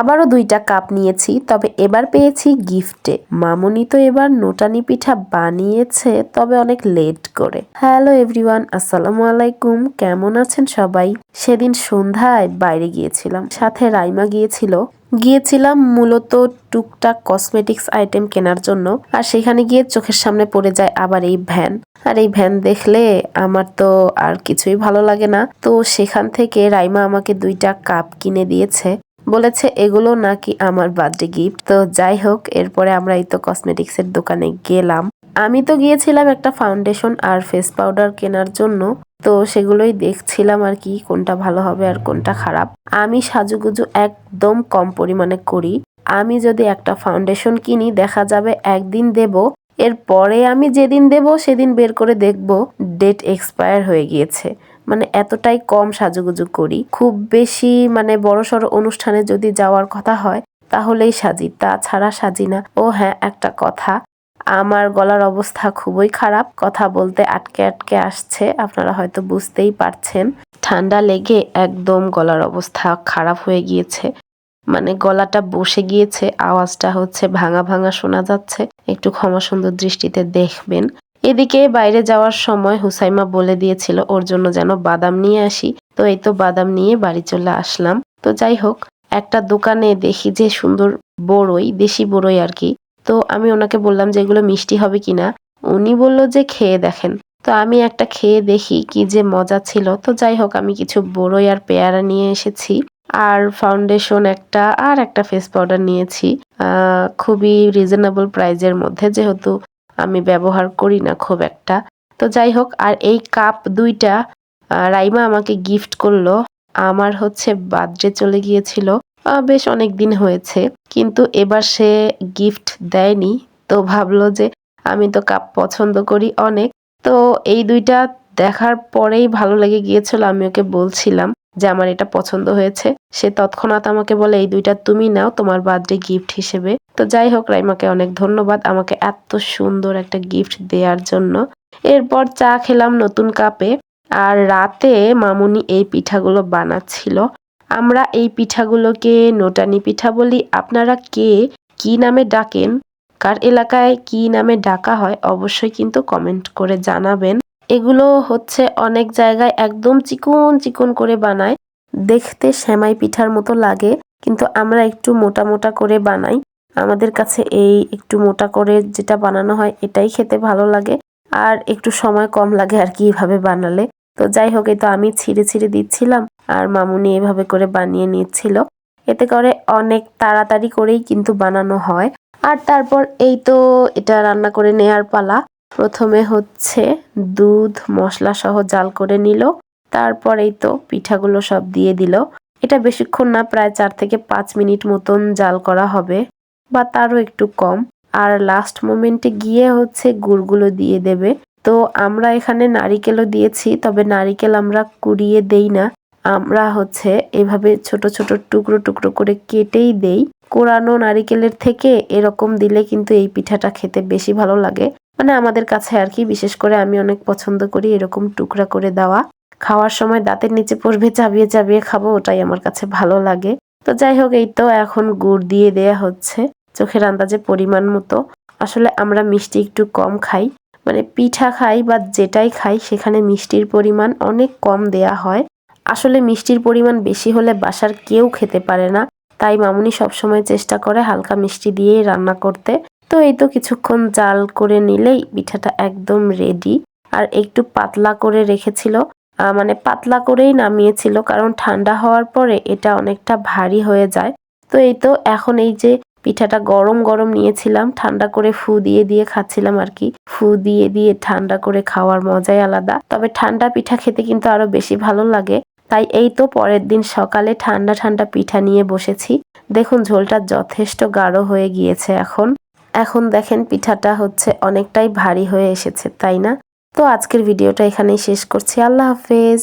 আবারও দুইটা কাপ নিয়েছি, তবে এবার পেয়েছি গিফটে। মামুনি তো এবার নোটানি পিঠা বানিয়েছে, তবে অনেক লেট করে। হ্যালো এভরিওয়ান, আসসালামু আলাইকুম। কেমন আছেন সবাই? সেদিন সন্ধ্যায় বাইরে গিয়েছিলাম। সাথে রাইমা গিয়েছিল। গিয়েছিলাম মূলত টুকটাক কসমেটিক্স আইটেম কেনার জন্য, আর সেখানে গিয়ে চোখের সামনে পড়ে যায় আবার এই ভ্যান। আর এই ভ্যান দেখলে আমার তো আর কিছুই ভালো লাগে না। তো সেখান থেকে রাইমা আমাকে দুইটা কাপ কিনে দিয়েছে। বলেছে, এগুলো নাকি আমার বার্থডে গিফট। তো যাই হোক, এরপরে আমরা এই তো কসমেটিক্স এর দোকানে গেলাম। আমি তো গিয়েছিলাম একটা ফাউন্ডেশন আর ফেস পাউডার কেনার জন্য। তো সেগুলোই দেখছিলাম আর কি, কোনটা ভালো হবে আর কোনটা খারাপ। আমি সাজুগুজু একদম কম পরিমাণে করি। আমি যদি একটা ফাউন্ডেশন কিনি, দেখা যাবে একদিন দেব। এরপরে আমি যেদিন দেব, সেদিন বের করে দেখব। ডেট এক্সপায়ার হয়ে গিয়েছে। মানে এতটাই কম সাজুগুজু করি। খুব বেশি মানে বড় সড়ো অনুষ্ঠানে যদি যাওয়ার কথা হয়, তাহলেই সাজি। তাছাড়া সাজি না। ও হ্যাঁ একটা কথা। আমার গলার অবস্থা খুবই খারাপ। কথা বলতে আটকে আটকে আসছে। আপনারা হয়তো বুঝতেই পারছেন। ঠান্ডা লেগে একদম গলার অবস্থা খারাপ হয়ে গিয়েছে। মানে গলাটা বসে গিয়েছে। আওয়াজটা হচ্ছে ভাঙা ভাঙা শোনা যাচ্ছে। একটু ক্ষমা সুন্দর দৃষ্টিতে দেখবেন। এদিকে বাইরে যাওয়ার সময় হুসাইমা বলে দিয়েছিল, ওর জন্য যেন বাদাম নিয়ে আসি। তো এই তো বাদাম নিয়ে বাড়ি চলে আসলাম। তো যাই হোক, একটা দোকানে দেখি যে সুন্দর বড়ই, দেশি বড়ই আর কি। তো আমি ওনাকে বললাম যে, এগুলো মিষ্টি হবে কিনা উনি বলল যে, খেয়ে দেখেন। তো আমি একটা খেয়ে দেখি কি যে মজা ছিল। তো যাই হোক, আমি কিছু বড়ই আর পেয়ারা নিয়ে এসেছি। আর ফাউন্ডেশন একটা, আর একটা ফেস পাউডার নিয়েছি। খুবই রিজনেবল প্রাইজের মধ্যে, যেহেতু আমি ব্যবহার করি না খুব একটা। তো যাই হোক, আর এই কাপ দুইটা রাইমা আমাকে গিফট করল। আমার হচ্ছে বার্থডে চলে গিয়েছিল বেশ অনেক দিন হয়েছে। কিন্তু এবার সে গিফট দেয়নি, তো ভাবলো যে আমি তো কাপ পছন্দ করি অনেক। তো এই দুইটা দেখার পরেই ভালো লেগে গিয়েছিল, আমি ওকে বলছিলাম। যে আমার এটা পছন্দ হয়েছে। সে তৎক্ষণাৎ আমাকে বলে, এই দুইটা তুমি নাও, তোমার বার্থডে গিফট হিসেবে। তো যাই হোক, রাইমাকে অনেক ধন্যবাদ আমাকে এত সুন্দর একটা গিফট দেওয়ার জন্য। এরপর চা খেলাম নতুন কাপে, আর রাতে মামুনি এই পিঠাগুলো বানাচ্ছিল। আমরা এই পিঠাগুলোকে নোটানি পিঠা বলি। আপনারা কে, কি নামে ডাকেন, কার এলাকায় কি নামে ডাকা হয়, অবশ্যই কিন্তু কমেন্ট করে জানাবেন। এগুলো হচ্ছে অনেক জায়গায় একদম চিকন চিকন করে বানায়। দেখতে সেমাই পিঠার মতো লাগে, কিন্তু আমরা একটু মোটা মোটা করে বানাই। আমাদের কাছে এই একটু মোটা করে যেটা বানানো হয় এটাই খেতে ভালো লাগে, আর একটু সময় কম লাগে আর কি এভাবে বানালে। তো যাই হোক তো আমি ছিঁড়ে ছিঁড়ে দিচ্ছিলাম, আর মামুনি এভাবে করে বানিয়ে নিচ্ছিল। এতে করে অনেক তাড়াতাড়ি করেই কিন্তু বানানো হয়। আর তারপর এই তো এটা রান্না করে নেয়ার পালা। প্রথমে হচ্ছে দুধ মশলা সহ জাল করে নিল। তারপরেই তো পিঠাগুলো সব দিয়ে দিল। এটা বেশিক্ষণ না, প্রায় চার থেকে পাঁচ মিনিট মতন জাল করা হবে, বা তারও একটু কম। আর লাস্ট মোমেন্টে গিয়ে হচ্ছে গুড়গুলো দিয়ে দেবে। তো আমরা এখানে নারিকেলও দিয়েছি, তবে নারিকেল আমরা কুড়িয়ে দেই না। আমরা হচ্ছে এভাবে ছোট ছোট টুকরো টুকরো করে কেটেই দেই। কোরানো নারিকেলের থেকে এরকম দিলে কিন্তু এই পিঠাটা খেতে বেশি ভালো লাগে। মানে আমাদের কাছে আর কি বিশেষ করে আমি অনেক পছন্দ করি এরকম টুকরা করে দেওয়া। খাওয়ার সময় দাঁতের নিচে পড়বে, চাবিয়ে চাবিয়ে খাব, ওটাই আমার কাছে ভালো লাগে। তো যাই হোক, এই তো এখন গুড় দিয়ে দেয়া হচ্ছে, চোখের আন্দাজে পরিমাণ মতো। আসলে আমরা মিষ্টি একটু কম খাই মানে পিঠা খাই বা যেটাই খাই, সেখানে মিষ্টির পরিমাণ অনেক কম দেয়া হয়। আসলে মিষ্টির পরিমাণ বেশি হলে বাসার কেউ খেতে পারে না, তাই মামুনি সবসময় চেষ্টা করে হালকা মিষ্টি দিয়েই রান্না করতে। তো এই তো কিছুক্ষণ জাল করে নিলেই পিঠাটা একদম রেডি আর একটু পাতলা করে রেখেছিল। মানে পাতলা করেই নামিয়েছিল, কারণ ঠান্ডা হওয়ার পরে এটা অনেকটা ভারী হয়ে যায়। তো এই তো এখন এই যে পিঠাটা গরম গরম নিয়েছিলাম, ঠান্ডা করে ফু দিয়ে দিয়ে খাচ্ছিলাম আর কি। ফু দিয়ে দিয়ে ঠান্ডা করে খাওয়ার মজাই আলাদা। তবে ঠান্ডা পিঠা খেতে কিন্তু আরও বেশি ভালো লাগে। তাই এই তো পরের দিন সকালে ঠান্ডা ঠান্ডা পিঠা নিয়ে বসেছি। দেখুন ঝোলটা যথেষ্ট গাঢ় হয়ে গিয়েছে এখন। এখন দেখেন পিঠাটা হচ্ছে অনেকটাই ভারী হয়ে এসেছে, তাই না? তো আজকের ভিডিওটা এখানেই শেষ করছি। আল্লাহ হাফেজ।